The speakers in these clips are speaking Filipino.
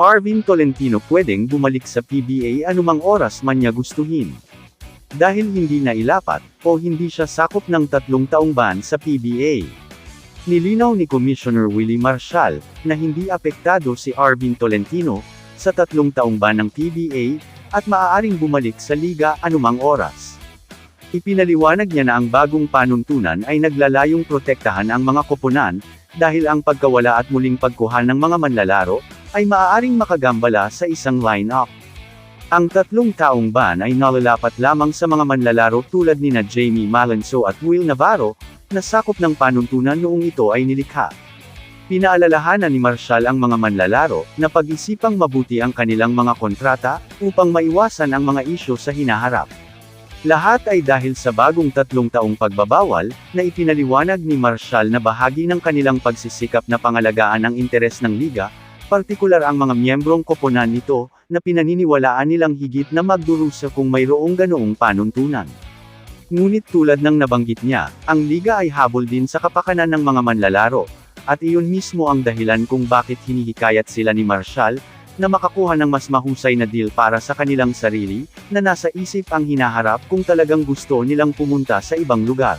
Arvin Tolentino pwedeng bumalik sa PBA anumang oras man niya gustuhin. Dahil hindi na ilapat, o hindi siya sakop ng tatlong taong ban sa PBA. Nilinaw ni Commissioner Willie Marshall, na hindi apektado si Arvin Tolentino, sa tatlong taong ban ng PBA, at maaaring bumalik sa liga anumang oras. Ipinaliwanag niya na ang bagong panuntunan ay naglalayong protektahan ang mga koponan, dahil ang pagkawala at muling pagkuha ng mga manlalaro, ay maaaring makagambala sa isang line-up. Ang tatlong taong ban ay nalalapat lamang sa mga manlalaro tulad ni na Jamie Malanso at Will Navarro, na sakop ng panuntunan noong ito ay nilikha. Pinaalalahanan ni Marshall ang mga manlalaro, na pag-isipang mabuti ang kanilang mga kontrata, upang maiwasan ang mga isyo sa hinaharap. Lahat ay dahil sa bagong tatlong taong pagbabawal, na ipinaliwanag ni Marshall na bahagi ng kanilang pagsisikap na pangalagaan ang interes ng liga, partikular ang mga miyembrong koponan nito, na pinaniniwalaan nilang higit na magdurusa kung mayroong ganoong panuntunan. Ngunit tulad ng nabanggit niya, ang liga ay habol din sa kapakanan ng mga manlalaro, at iyon mismo ang dahilan kung bakit hinihikayat sila ni Marshall, na makakuha ng mas mahusay na deal para sa kanilang sarili, na nasa isip ang hinaharap kung talagang gusto nilang pumunta sa ibang lugar.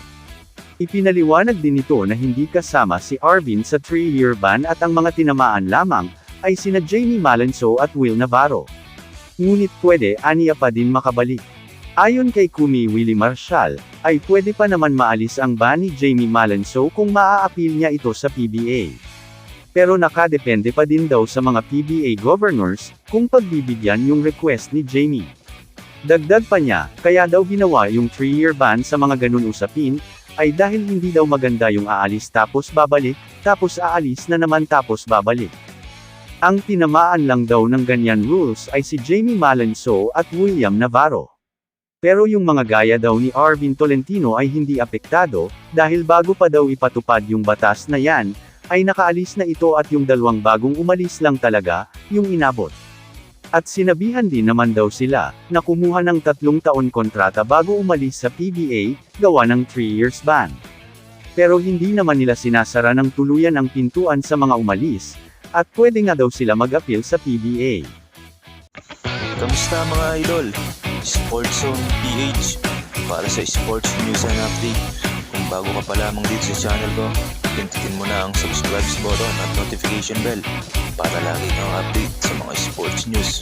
Ipinaliwanag din ito na hindi kasama si Arvin sa 3-year ban at ang mga tinamaan lamang, ay sina Jamie Malanso at Will Navarro. Ngunit pwede aniya pa din makabalik. Ayon kay Kumi Willie Marshall, ay pwede pa naman maalis ang ban ni Jamie Malanso kung maa-appeal niya ito sa PBA. Pero nakadepende pa din daw sa mga PBA governors, kung pagbibigyan yung request ni Jamie. Dagdag pa niya, kaya daw ginawa yung 3-year ban sa mga ganun usapin, ay dahil hindi daw maganda yung aalis tapos babalik, tapos aalis na naman tapos babalik. Ang tinamaan lang daw ng ganyan rules ay si Jamie Malanso at William Navarro. Pero yung mga gaya daw ni Arvin Tolentino ay hindi apektado, dahil bago pa daw ipatupad yung batas na yan, ay nakaalis na ito at yung dalawang bagong umalis lang talaga, yung inabot. At sinabihan din naman daw sila, na kumuha ng tatlong taon kontrata bago umalis sa PBA, gawa ng 3 years ban. Pero hindi naman nila sinasara ng tuluyan ang pintuan sa mga umalis, at pwede nga daw sila mag-appeal sa PBA. Kamusta mga idol? Sports Zone PH para sa sports news and update. Kung bago ka pa lamang dito sa channel ko, pindutin mo na ang subscribe button at notification bell para lagi kang update sa mga sports news.